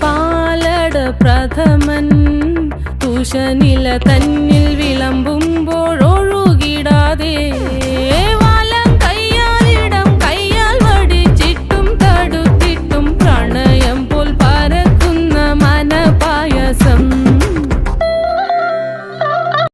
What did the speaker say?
പാലട പ്രഥമൻ തുഷനില Tanya